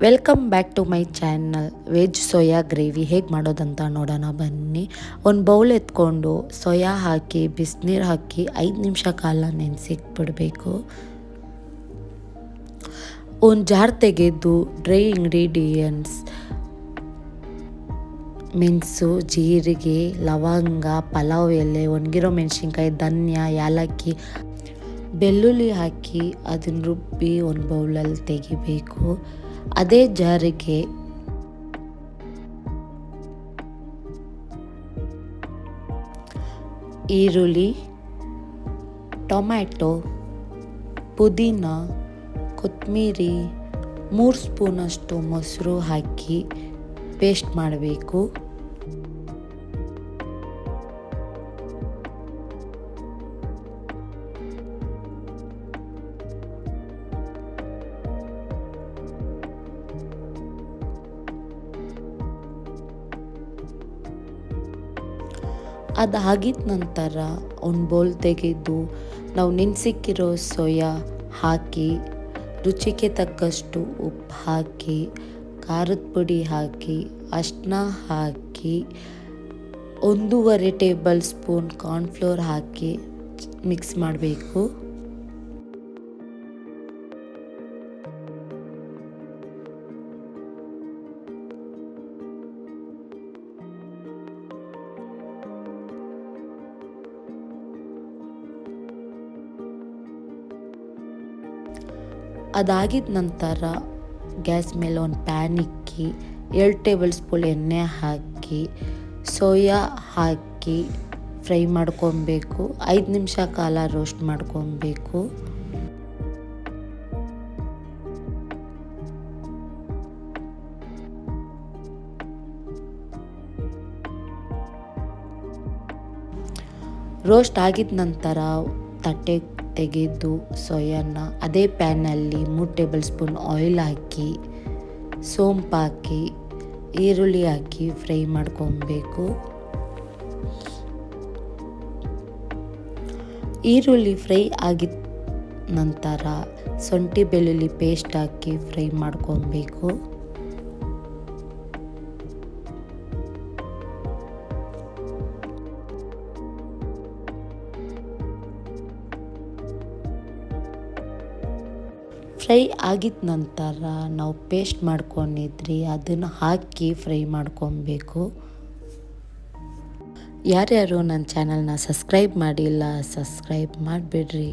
Welcome back to my channel veg soya gravy ಹೇಗೆ ಮಾಡೋದಂತ ನೋಡೋಣ. ಬನ್ನಿ. ಒಂದು ಬೌಲ್ ಎತ್ಕೊಂಡು ಸೋಯಾ ಹಾಕಿ, ಬಿಸಿನೀರು ಹಾಕಿ ಐದು ನಿಮಿಷ ಕಾಲ ನೆನೆಸಿಕ್ಬಿಡಬೇಕು ಒಂದು ಜಾರ್ ತೆಗೆದು ಡ್ರೈ ಇಂಗ್ರೀಡಿಯೆಂಟ್ಸ್ ಮೆಣಸು, ಜೀರಿಗೆ, ಲವಂಗ, ಪಲಾವ್ ಎಲೆ, ಒಣಗಿರೋ ಮೆಣಸಿನ್ಕಾಯಿ, ಧನ್ಯ, ಯಾಲಕ್ಕಿ, ಬೆಳ್ಳುಳ್ಳಿ ಹಾಕಿ ಅದನ್ನು ರುಬ್ಬಿ ಒಂದು ಬೌಲಲ್ಲಿ ತೆಗಿಬೇಕು. ಅದೇ ಜಾರಿಗೆ. ಈರುಳ್ಳಿ ಟೊಮ್ಯಾಟೊ ಪುದೀನ ಕೊತ್ತಂಬರಿ ಮೂರು ಸ್ಪೂನಷ್ಟು ಮೊಸರು ಹಾಕಿ ಪೇಸ್ಟ್ ಮಾಡಬೇಕು. ಅದಾಗಿದ ನಂತರ ಒಂದು ಬೌಲ್ ತೆಗೆದು ನಾವು ನೆನೆಸಿಕ್ಕಿರೋ ಸೋಯಾ ಹಾಕಿ, ರುಚಿಗೆ ತಕ್ಕಷ್ಟು ಉಪ್ಪು ಹಾಕಿ, ಖಾರದ ಪುಡಿ ಹಾಕಿ ಅಷ್ಟನ್ನ ಹಾಕಿ, ಒಂದೂವರೆ ಟೇಬಲ್ ಸ್ಪೂನ್ ಕಾರ್ನ್ಫ್ಲೋರ್ ಹಾಕಿ ಮಿಕ್ಸ್ ಮಾಡಬೇಕು. ಅದಾಗಿದ ನಂತರ ಗ್ಯಾಸ್ ಮೇಲೆ ಒಂದು ಪ್ಯಾನ್ ಇಕ್ಕಿ ಎರಡು ಟೇಬಲ್ ಸ್ಪೂನ್ ಎಣ್ಣೆ ಹಾಕಿ, ಸೋಯಾ ಹಾಕಿ ಫ್ರೈ ಮಾಡ್ಕೊಬೇಕು. ಐದು ನಿಮಿಷ ಕಾಲ ರೋಸ್ಟ್ ಮಾಡ್ಕೊಬೇಕು. ರೋಸ್ಟ್ ಆಗಿದ ನಂತರ ತಟ್ಟೆ ತೆಗೆದು ಸೋಯಾನ ಅದೇ ಪ್ಯಾನಲ್ಲಿ ಮೂರು ಟೇಬಲ್ ಸ್ಪೂನ್ ಆಯಿಲ್ ಹಾಕಿ, ಸೋಂಪು ಹಾಕಿ, ಈರುಳ್ಳಿ ಹಾಕಿ ಫ್ರೈ ಮಾಡ್ಕೊಬೇಕು. ಈರುಳ್ಳಿ ಫ್ರೈ ಆಗಿದ ನಂತರ ಶುಂಠಿ ಬೆಳ್ಳುಳ್ಳಿ ಪೇಸ್ಟ್ ಹಾಕಿ ಫ್ರೈ ಮಾಡ್ಕೊಬೇಕು. ಫ್ರೈ ಆಗಿದ ನಂತರ ನಾವು ಪೇಸ್ಟ್ ಮಾಡ್ಕೊಂಡಿದ್ರಿ, ಅದನ್ನು ಹಾಕಿ ಫ್ರೈ ಮಾಡ್ಕೊಬೇಕು. ಯಾರ್ಯಾರು ನನ್ನ ಚಾನಲ್ನ ಸಬ್ಸ್ಕ್ರೈಬ್ ಮಾಡಿಲ್ಲ, ಸಬ್ಸ್ಕ್ರೈಬ್ ಮಾಡಿಬಿಡ್ರಿ.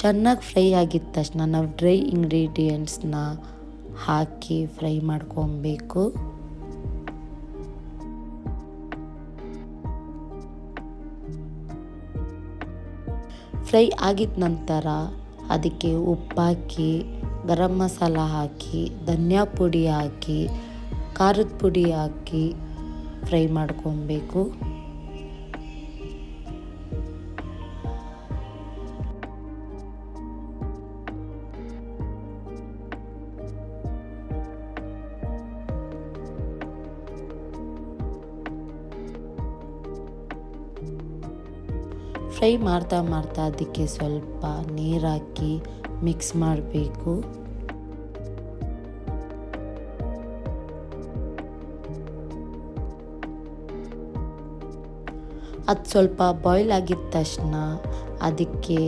ಚೆನ್ನಾಗಿ ಫ್ರೈ ಆಗಿದ ತಕ್ಷಣ ನಾವು ಡ್ರೈ ಇಂಗ್ರೀಡಿಯೆಂಟ್ಸ್ನ ಹಾಕಿ ಫ್ರೈ ಮಾಡ್ಕೊಬೇಕು. ಫ್ರೈ ಆಗಿದ ನಂತರ ಅದಕ್ಕೆ ಉಪ್ಪಾಕಿ, ಗರಂ ಮಸಾಲ ಹಾಕಿ, ಧನಿಯಾ ಪುಡಿ ಹಾಕಿ, ಖಾರದ ಪುಡಿ ಹಾಕಿ ಫ್ರೈ ಮಾಡ್ಕೊಬೇಕು. ಫ್ರೈ ಮಾಡ್ತಾ ಮಾಡ್ತಾ ಅದಕ್ಕೆ ಸ್ವಲ್ಪ ನೀರು ಹಾಕಿ ಮಿಕ್ಸ್ ಮಾಡಬೇಕು. ಅದು ಸ್ವಲ್ಪ ಬಾಯ್ಲ್ ಆಗಿದ ತಕ್ಷಣ ಅದಕ್ಕೆ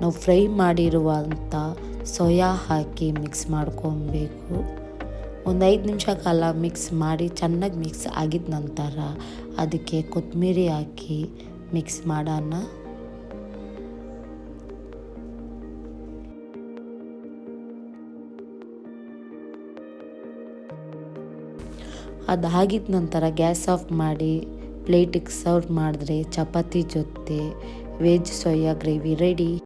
ನಾವು ಫ್ರೈ ಮಾಡಿರುವಂಥ ಸೋಯಾ ಹಾಕಿ ಮಿಕ್ಸ್ ಮಾಡ್ಕೊಬೇಕು. ಒಂದು ಐದು ನಿಮಿಷ ಕಾಲ ಮಿಕ್ಸ್ ಮಾಡಿ ಚೆನ್ನಾಗಿ ಮಿಕ್ಸ್ ಆಗಿದ ನಂತರ ಅದಕ್ಕೆ ಕೊತ್ತಂಬರಿ ಹಾಕಿ ಮಿಕ್ಸ್ ಮಾಡೋಣ. ಅದಾಗಿದ ನಂತರ ಗ್ಯಾಸ್ ಆಫ್ ಮಾಡಿ ಪ್ಲೇಟಿಗೆ ಸರ್ವ್ ಮಾಡಿದ್ರೆ ಚಪಾತಿ ಜೊತೆ ವೆಜ್ ಸೋಯಾ ಗ್ರೇವಿ ರೆಡಿ.